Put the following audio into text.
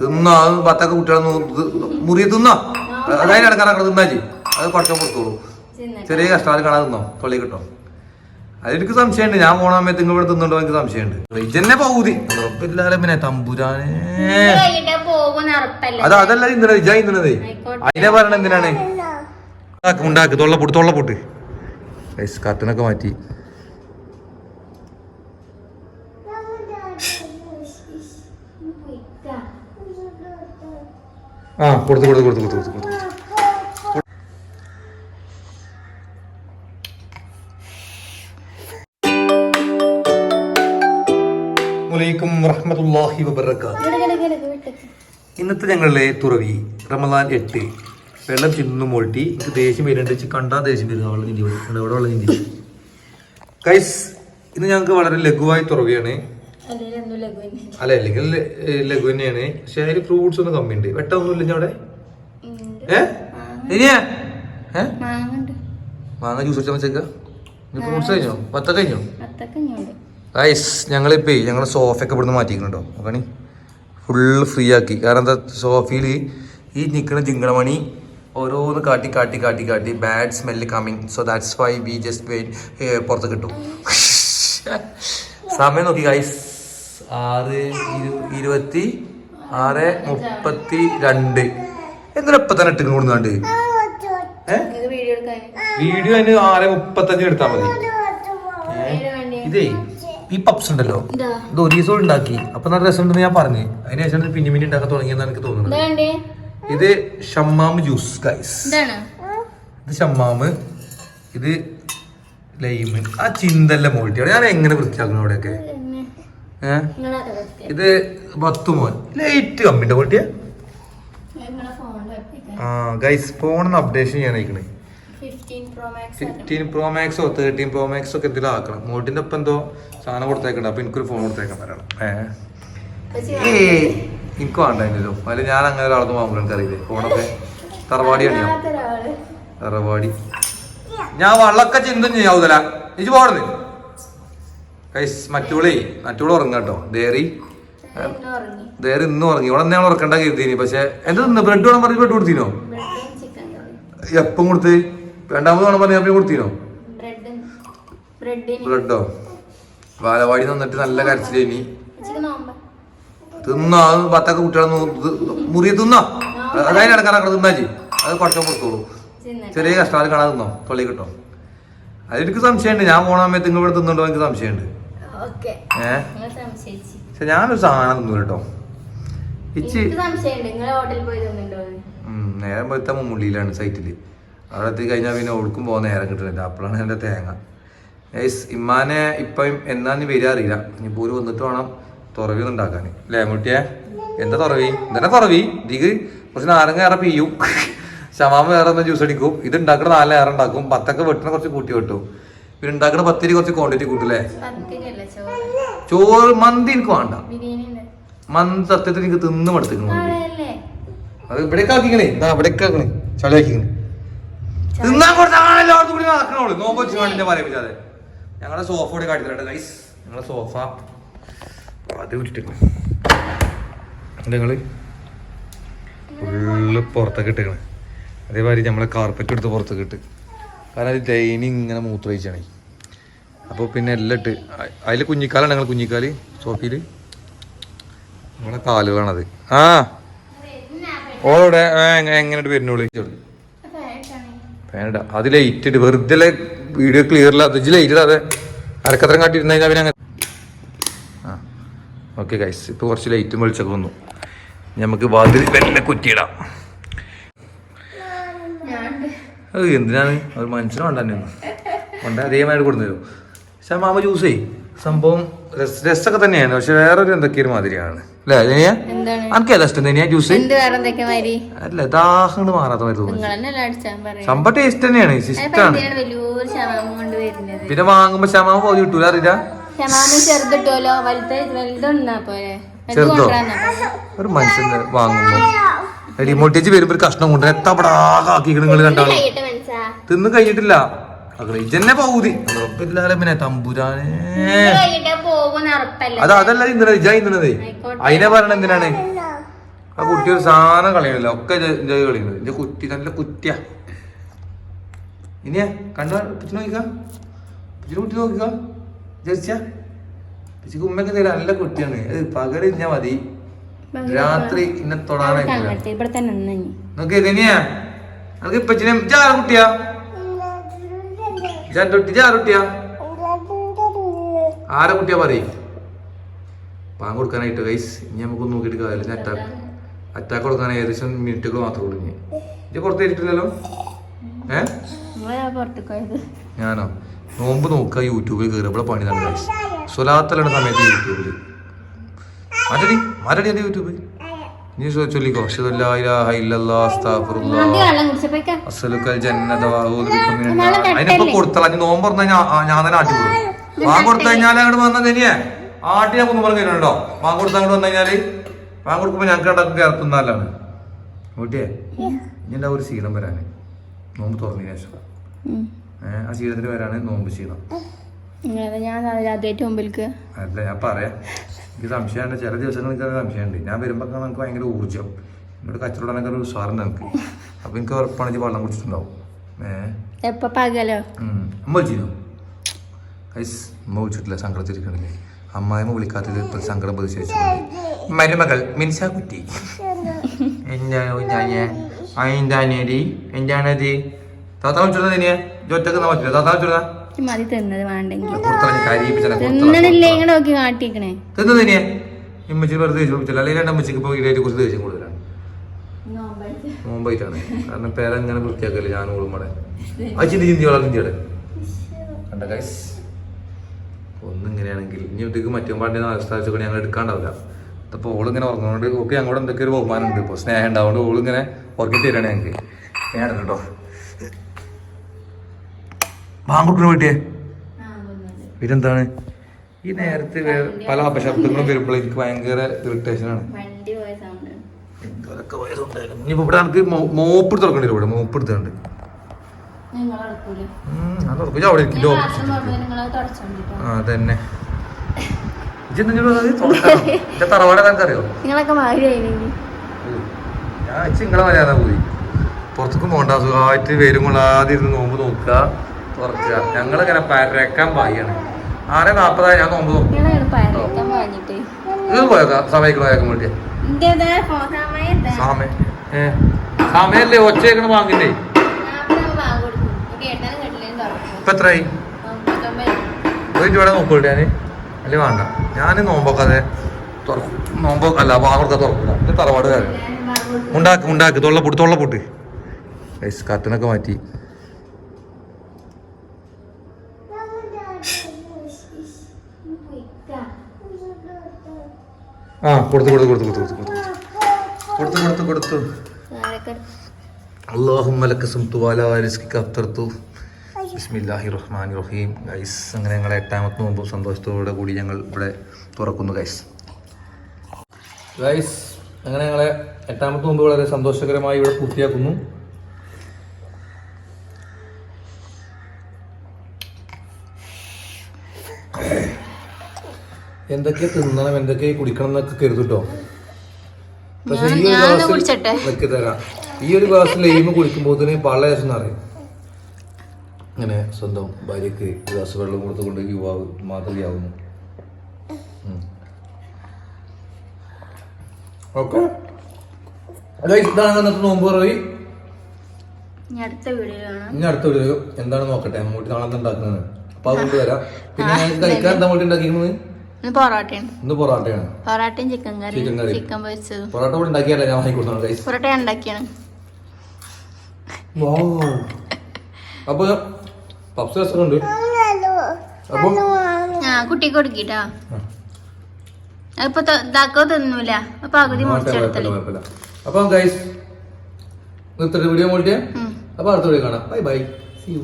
തിന്നോ? അത് പത്തൊക്കെ കുട്ടികളെ മുറി തിന്നോ? അതായത് ഇടക്കാറ തിന്നാലേ അത് പഠിച്ചോ കൊടുത്തോളൂ. ചെറിയ കഷ്ടകാലം കാണാൻ തിന്നോ? തൊള്ളി കിട്ടോ? അതെനിക്ക് സംശയമുണ്ട്. ഞാൻ പോണ സമയത്ത് നിങ്ങൾ ഇവിടെ തിന്നുണ്ടോ എനിക്ക് സംശയമുണ്ട്. ഇജന്നെ പൗതി ഉറപ്പില്ലാതെ പിന്നെ തമ്പുരാനേ. അത് അതല്ല ഇന്നലെ ഇജ ആയിക്കോട്ടെ. അതിനെ പറയണ എന്തിനാണ്? ഉണ്ടാക്ക് തൊള്ള പൊട്ട് തൊള്ള പൊട്ട്. കർട്ടനൊക്കെ മാറ്റി. ആ കൊടുത്തു കൊടുത്തു കൊടുത്തു കൊടുത്തു കൊടുത്തു കൊടുത്തു. അലൈക്കും വറഹമത്തല്ലാഹി വബറകാതുഹു. ഇന്നത്തെ ഞങ്ങളുടെ തുറവി റമദാൻ എട്ട്. വെള്ളം ചിന്നു മോട്ടി എനിക്ക് ദേഷ്യം വരുന്നുണ്ട്. കണ്ടാ ദേഷ്യം വരുന്നു. വെള്ളം ചിന്തി ഇവിടെ വെള്ളം ചിന്തി കൈസ് ഇന്ന് ഞങ്ങൾക്ക് വളരെ ലഘുവായ തുറവിയാണ്. അല്ല അല്ലെങ്കിൽ ലഘു തന്നെയാണ്. പക്ഷെ അതിൽ ഫ്രൂട്ട്സ് ഒന്നും കമ്മി ഉണ്ട് വെട്ടൊന്നുമില്ല അവിടെ മാങ്ങ. ജ്യൂസ് അടിച്ചാൽ വെച്ചേക്ക ഫ്രൂട്ട്സ് കഴിഞ്ഞോ? പത്ത കഴിഞ്ഞോ? ഗൈസ് ഞങ്ങളിപ്പേ ഞങ്ങൾ സോഫയൊക്കെ ഇവിടുന്ന് മാറ്റിക്കുന്നുണ്ടോ നോക്കണി ഫുള്ള് ഫ്രീ ആക്കി. കാരണം എന്താ സോഫയിൽ ഈ നിൽക്കുന്ന ജിങ്കണമണി ഓരോന്ന് കാട്ടി കാട്ടി കാട്ടി കാട്ടി bad smell coming so that's why be just wait പുറത്ത് കിട്ടും. സമയം നോക്കി ഗൈസ് ആറ് ഇരു- ഇരുപത്തി ആറ് മുപ്പത്തി രണ്ട്. എന്തിനാ ഇപ്പൊ തന്നെ ഇട്ടിട്ട് കൊടുക്കാണ്ട് വീഡിയോ അതിന് ആറ് മുപ്പത്തഞ്ചിന് എടുത്താൽ മതി. ഇതേ ഈ പപ്സ് ഉണ്ടല്ലോ. ഇതാ. ഒരു ദിവസം ഉണ്ടാക്കി. അപ്പൊ നല്ല രസമുണ്ടെന്ന് ഞാൻ പറഞ്ഞു. അതിന് ശേഷം പിന്നെ പിന്നെ ഉണ്ടാക്കാൻ തുടങ്ങിയെന്നാണ് എനിക്ക് തോന്നുന്നത്. ഇത് ഷമ്മാമ് ജ്യൂസ് ഗൈസ് ഇത് ഷമ്മാമ് ഇത് ലൈമ്. ആ ചിന്തല്ല മോൾട്ടി ഞാൻ എങ്ങനെ വൃത്തിയാക്കണം അവിടെയൊക്കെ? ഇത് പത്തുമോൻ ലൈറ്റ് കമ്പിന്റെ ഫോണിൽ ആ ഗൈസ് ഫോണിന്ന് അപ്ഡേഷൻ ചെയ്യാൻ അയക്കണേ fifteen pro max thirteen pro മാക്സോ ഒക്കെ എന്തെങ്കിലും ആക്കണം. മോട്ടിന്റെ ഒപ്പം എന്തോ സാധനം കൊടുത്തേക്കണ്ട. അപ്പൊ എനിക്കൊരു ഫോൺ കൊടുത്തേക്കാൻ പറയണം. ഏഹ് എനിക്ക് വേണ്ടായിരുന്നല്ലോ അല്ല ഞാൻ അങ്ങനെ ഒരാൾക്ക് വാങ്ങുമ്പോൾ എനിക്കറിയില്ലേ? ഫോണൊക്കെ തറവാടിയാണ് ഞാൻ തറവാടി. ഞാൻ വള്ളൊക്കെ ചിന്തം ചെയ്യാവൂതല ഇജ് പോടുന്നു. കൈസ് മറ്റുള്ള മറ്റോൾ ഉറങ്ങാം കേട്ടോ. ദേറി. ഇന്ന് ദേറി ഇന്നും ഉറങ്ങി. ഇവിടെ ഞാൻ ഉറക്കണ്ട കരുതീനി. പക്ഷെ എന്താ തിന്ന് ബ്രെഡ് വേണം പറഞ്ഞ് ബ്രെഡ് കൊടുത്തീനോ? എപ്പം കൊടുത്ത്? രണ്ടാമത് വേണം പറഞ്ഞ് അപ്പം കൊടുത്തീനോ? ബ്രെഡ് ബാലവാടി നിന്നിട്ട് നല്ല കരച്ചിലേനി തിന്നോ? പത്തൊക്കെ കുട്ടികളെ മുറി തിന്നോ? അതായത് ഇടക്കാറ തിന്നാജി അത് കുറച്ചോ കൊടുത്തോളൂ. തിന്നിട്ട്. ചെറിയ കഷ്ടകാലം കാണാതെ തിന്നോ? തൊള്ളി കിട്ടോ. അതെനിക്ക് സംശയമുണ്ട്. ഞാൻ പോണ സമയത്ത് ഇവിടെ തിന്നുണ്ടോ എനിക്ക് സംശയമുണ്ട്. ഏഹ് പക്ഷെ ഞാനൊരു സാധനം തിന്നു കേട്ടോ ഇച്ചി പോയി നേരം പോലത്തെ മുള്ളിയിലാണ് സൈറ്റിൽ അവിടെ എത്തി കഴിഞ്ഞാൽ പിന്നെ ഓടുക്കും പോകാൻ നേരം കിട്ടുന്നില്ല അപ്പോഴാണ് എന്റെ തേങ്ങ. ഏസ് ഇമ്മാനെ ഇപ്പം എന്നാന്ന് വരിക അറിയില്ല. ഇനി പോര് വന്നിട്ട് വേണം തുറവി ഉണ്ടാക്കാൻ അല്ലേ മുട്ടിയെ എന്താ തുറവി? ഇതന്നെ തുറവി? ഇതിക്ക് കുറച്ച് നാരങ്ങ ഏറെ പിയ്യും ശമാമ വേറെ ഒന്ന് ജ്യൂസ് അടിക്കും. ഇത് ഉണ്ടാക്കണ നാല് ഏറെ ഉണ്ടാക്കും. പത്തൊക്കെ വെട്ടണ കുറച്ച് കൂട്ടി വെട്ടും. പിന്നെ ഉണ്ടാക്കുന്ന പത്തിരി കുറച്ച് ക്വാണ്ടിറ്റി കൂട്ടില്ലേ ചോറ്? മന്തി എനിക്ക് വേണ്ട. മന്തി സത്യത്തിൽ എനിക്ക് തിന്നു മടുത്തിരിക്കണം മന്തി. അത് ഇവിടെ ആക്കിക്കണേ. ഇതാ ഇവിടേക്ക് ആക്കണേ. ചളിയാക്കിക്കണേ തിന്നാൻ കൊടുത്താണല്ലോ അവിടെ കൂടി നോമ്പ് വെച്ച് കണ്ടിന്റെ പറയിപ്പിച്ചാതെ ഞങ്ങളുടെ സോഫ കൂടി കാട്ടിത്തരട്ടെ ഗൈസ് ഞങ്ങളുടെ സോഫ അത് വിട്ടിട്ടുണ്ട് ഞങ്ങൾ ഫുള്ള് പുറത്തൊക്കെ ഇട്ടേക്കണേ. അതേമാതിരി നമ്മളെ കാർപ്പറ്റ് എടുത്ത് പുറത്തൊക്കെ ഇട്ട്. കാരണം അത് ഡെയിനി ഇങ്ങനെ മൂത്രയിച്ചാണ് അപ്പോൾ പിന്നെ എല്ലാം ഇട്ട് അതിൽ കുഞ്ഞിക്കാലാണ് ഞങ്ങൾ കുഞ്ഞിക്കാൽ സോഫിയിൽ നമ്മളെ കാലുകളാണത് ആ. ഓളോടെ എങ്ങനെ വരുന്നോളൂ വേണ്ട അത് ലൈറ്റ് ഇട്ട് വെറുതെ വീഡിയോ ക്ലിയർ ഇല്ല അത് ലൈറ്റ് ഇടാതെ അരക്കത്രം കാട്ടിയിരുന്ന പിന്നെ അങ്ങനെ ആ. ഓക്കെ ഗൈസ് ഇപ്പോൾ കുറച്ച് ലൈറ്റും വെളിച്ചൊക്കെ വന്നു. നമുക്ക് വാതിൽ വെല്ല കുറ്റിയിടാം അത് എന്തിനാണ്? മനുഷ്യനെ മനസ്സിലാവണ്ട തന്നെ കൊണ്ട് അതേമാതിരി കൊടുത്തരും പക്ഷെ മാമ ജ്യൂസ് ചെയ്യും സംഭവം രസ- രസമൊക്കെ തന്നെയാണ്. പക്ഷെ വേറൊരു എന്തൊക്കെയൊരു മാതിരിയാണ്. അല്ലേ ദനിയ ഇഷ്ടം ദനിയ ജ്യൂസ് അല്ല ദാഹങ്ങൾ മാറാത്ത മാതിരി തോന്നുന്നു. സംഭവം ടേസ്റ്റ് തന്നെയാണ്. ഇഷ്ടമാണ് പിന്നെ വാങ്ങുമ്പോ ശമാമ പോയി കിട്ടൂല അറിയില്ല? ചെറുതോ? ഒരു മനുഷ്യൻ വാങ്ങുമ്പോ. റിമോട്ടേജ് വരുമ്പോ ഒരു കഷ്ണം കൊണ്ട് എത്താപ്പടാക്കി നിങ്ങൾ മനസ്സാ തിന്ന് കഴിഞ്ഞിട്ടില്ല. ഇജന്നെ പൗതി. ഉറപ്പില്ലാതെ പിന്നെ തമ്പുരാനേ. അത് അതല്ല ഇന്നലെ ഇജ ഇന്നതേ. അതിനെ പറയണ എന്തിനാണ്? ആ കുട്ടി ഒരു സാധനം കളയണില്ല. ഒക്കെ ഇജയ് കളിയുന്നത് എന്റെ കുറ്റി നല്ല കുറ്റിയാ ഇനിയാ കണ്ടു? പിച്ചു നോക്കിക്ക. പിച്ചു കുട്ടി നോക്കിക്കാ. ജയിച്ച പിച്ചിക്ക് ഉമ്മയൊക്കെ തരാം നല്ല കുട്ടിയാണ്. അത് പകൽ ഇഞ്ഞാ മതി. രാത്രി ഇന്നെ തൊടാനായിട്ടില്ല നോക്കിയത് ഇനിയാ. നോക്കിയേ നമുക്ക് ഇപ്പച്ചിനെ ജാറ കുട്ടിയാ. ജാൻതൊട്ടി ജാറ കുട്ടിയാ. ആരെ കുട്ടിയാ പറയും. പാൻ കൊടുക്കാനായിട്ട് ഗൈസ് ഇനി നമുക്ക് നോക്കിയിട്ട് കാര്യമില്ല. അറ്റാക്ക് അറ്റാക്ക് കൊടുക്കാൻ ഏകദേശം മിനിറ്റുകൾ മാത്രം ഉള്ളൂ ഇനി. ഇത് പുറത്ത് ഇരിക്കില്ലല്ലോ ഏ? ഞാനോ? നോമ്പ് നോക്കുക യൂട്യൂബിൽ കയറി ഇവിടെ പണി തന്നെ ഗൈസ് സ്വലാത്തലാണ് സമയത്ത് യൂട്യൂബിൽ മാറ്റടി മാറ്റടി എന്റെ യൂട്യൂബ്? നീ ചൊല്ലിക്കോ? അസലുക്കൽ അതിനിപ്പോ കൊടുത്തള. നീ നോമ്പ് പറഞ്ഞാൽ ഞാൻ തന്നെ ആട്ടി വിടും വാ കൊടുത്തു കഴിഞ്ഞാൽ അങ്ങോട്ട് വന്ന തനിയെ. ആട്ടി ഞാൻ കുന്നു പറഞ്ഞു കേട്ടോ വാ കൊടുത്ത് അങ്ങോട്ട് വന്നു കഴിഞ്ഞാൽ? വാ കൊടുക്കുമ്പോ ഞങ്ങൾക്ക് ഇടയ്ക്ക് ഇറത്തുന്നാലാണ് വീട്ടിയെ ഇനി ഒരു ശീലം വരാന്? നോമ്പ് തുറന്നതിന് ശേഷം. ഏഹ് ആ ശീലത്തിന് വരാണ് നോമ്പ് ശീലം. അല്ല ഞാൻ പറയാം. എനിക്ക് സംശയമുണ്ട് ചില ദിവസങ്ങൾ എനിക്ക് സംശയമുണ്ട്. ഞാൻ വരുമ്പോൾ നമുക്ക് ഭയങ്കര ഊർജം. എന്നോട് കച്ചവടനൊക്കെ ഒരു ഉഷാറുണ്ട് എനിക്ക് അപ്പൊ എനിക്ക് ഉറപ്പാണ് ഇജ്ജ് വെള്ളം കുടിച്ചിട്ടുണ്ടാവും. ഏഹ് എപ്പൊ പകലോ? അമ്മ വിളിച്ചിരുന്നു? ഐസ് അമ്മ വിളിച്ചിട്ടില്ല. സങ്കടത്തിരിക്കണില്ലേ അമ്മായിമ്മ വിളിക്കാത്തത് സങ്കടം പ്രതിഷേധിച്ചു മരുമകൾ മിൻസ കുറ്റി എന്താണ് എന്താണത്? താത്ത വിളിച്ചിരുന്ന തന്നെയാ ജോറ്റക്ക് പറ്റില്ല താത്ത വിളിച്ചിരുന്ന? മതി തിന്നത് വേണ്ടെങ്കിൽ. തിന്നണില്ലേ ഇങ്ങനെ നോക്കി കാട്ടിക്കണേ ഇമ്മച്ചി വെറുതെ ദേഷ്യം പിടിച്ചില്ല അല്ലെങ്കിൽ രണ്ട് അമ്മച്ചിക്ക് ഇപ്പോൾ ഇതായിട്ട് കുറച്ച് ദേഷ്യം കൂടുതലാണ്. മുമ്പായിട്ടാണ് കാരണം പേരങ്ങനെ വൃത്തിയാക്കല്ലേ ഞാൻ ഓളുമ്പടെ ആ ചിന്തി ചിന്തിയോളാം ചിന്തിയുടെ. കണ്ട ഗൈസ് ഒന്നിങ്ങനെയാണെങ്കിൽ ഇനി ഒറ്റയ്ക്ക് മറ്റേ പാട്ടിനെ സ്ഥാപിച്ചൊക്കെ ഞങ്ങൾ എടുക്കാണ്ടാവില്ല. അപ്പോൾ ഓളിങ്ങനെ ഉറങ്ങുന്നതുകൊണ്ട് ഓക്കെ അങ്ങോട്ട് എന്തൊക്കെ ഒരു ബഹുമാനം ഉണ്ട് ഇപ്പോൾ സ്നേഹം ഉണ്ടാവുകൊണ്ട് ഓളിങ്ങനെ ഉറക്കി തരാണ് ഞങ്ങൾക്ക് ഞാൻ കേട്ടോ. മാങ്കുട്ടിന് വേണ്ടിയേ പിന്നെന്താണ്? ഈ നേരത്തെ പല അപശബ്ദങ്ങളും വരുമ്പോൾ എനിക്ക് ഭയങ്കര ഇറിറ്റേഷനാണ് എന്തോരൊക്കെ ഇവിടെ നമുക്ക് മോപ്പ് എടുത്ത് ഇവിടെ മോപ്പ് എടുത്തുണ്ട് അവിടെ ഇരിക്കില്ലോ അതന്നെ. തറവാടറിയോ ഞാൻ ഇങ്ങളെ മര്യാദ പോയി. പുറത്തേക്ക് പോകണ്ട സുഖമായിട്ട് വരും കൊള്ളാതിരുന്ന് നോമ്പ് നോക്കുക. തുറക്കുക ഞങ്ങളിങ്ങനെ പരക്കാൻ പായാണ്. ആറ് നാപ്പതായി? ഞാൻ നോമ്പ് ഇത് പോയേക്കാം സമയക്കണം പോയേക്കാൻ വേണ്ടി സമയല്ലേ? ഒച്ചയൊക്കെ വാങ്ങില്ലേ ഇപ്പൊ എത്രയായി ഒരു രൂപയുടെ നോക്കൂട്ടെ ഞാൻ അല്ലെ വേണ്ട. ഞാൻ നോമ്പോക്കാതെ തുറക്കും. നോമ്പോ അല്ല വാങ്ങുക തുറക്കില്ല ഇത് തറവാട് കാര്യം ഉണ്ടാക്ക് ഉണ്ടാക്ക്. തൊള്ള പൊട്ട് തൊള്ള പൊട്ട്. കർട്ടനൊക്കെ മാറ്റി. ആ കൊടുത്തു കൊടുത്തു കൊടുത്തു കൊടുത്തു കൊടുത്തു കൊടുത്തു കൊടുത്തു. കൊടുത്തു വലാ റിസ്കിക അഫ്തർതു. ബിസ്മില്ലാഹി റഹ്മാൻ റഹീം. ഗൈസ് അങ്ങനെ ഞങ്ങളെ എട്ടാമത്തെ മുമ്പ് സന്തോഷത്തോടെ കൂടി ഞങ്ങൾ ഇവിടെ തുറക്കുന്നു ഗൈസ് ഗൈസ് അങ്ങനെ ഞങ്ങളെ എട്ടാമത്തെ മുമ്പ് വളരെ സന്തോഷകരമായി ഇവിടെ പൂർത്തിയാക്കുന്നു. എന്തൊക്കെ തിന്നണം എന്തൊക്കെ കുടിക്കണം എന്നൊക്കെ കരുതുട്ടോ. പക്ഷെ ഈ ഒരു ഗ്ലാസ് വെക്കി തരാം. ഈ ഒരു ഗ്ലാസ് ലൈമ് കുടിക്കുമ്പോൾ പള്ള അറിയും. ഇങ്ങനെ സ്വന്തം ഭാര്യക്ക് ഗ്ലാസ് വെള്ളം കൊടുത്തുകൊണ്ട് യുവാവ് മാതൃകയാവുന്നു. ഓക്കെ. ഇതാണ് ഇന്നത്തെ നോമ്പ് പറയും. ഇനി അടുത്ത വീഡിയോ എന്താണ് നോക്കട്ടെ? അമ്മൂട്ടി നാളെ ഉണ്ടാക്കുന്നത്? അപ്പൊ അതുകൊണ്ട് വരാം. പിന്നെ കഴിക്കാൻ എന്താ അമ്മൂട്ടി ഉണ്ടാക്കിയിരുന്നത് പൊറോട്ടയാണ്. ഇന്ന് പൊറാട്ടയാണ്. പൊറോട്ടയും chicken curry chicken curry. Chicken പൊരിച്ചതും. പൊറാട്ട കൂടെ ഉണ്ടാക്കിയല്ല ഞാൻ വാങ്ങിക്കൊടുത്താണ് ഗൈസ് പൊറോട്ട ഉണ്ടാക്കിയാണ്. അപ്പൊ പപ്സ് രസമുണ്ട് അപ്പൊ ആ കുട്ടി കൊടുക്കിട്ടാ. അതിപ്പോ ഇതാക്കോ തിന്നൂല. അപ്പൊ പകുതി മുറിച്ചെടുത്തല്ലേ അപ്പൊ ഗൈസ് ഇത്ര വീഡിയോ മോളിട്ട്. അപ്പൊ അടുത്ത വീഡിയോ കാണാം. Bye bye C U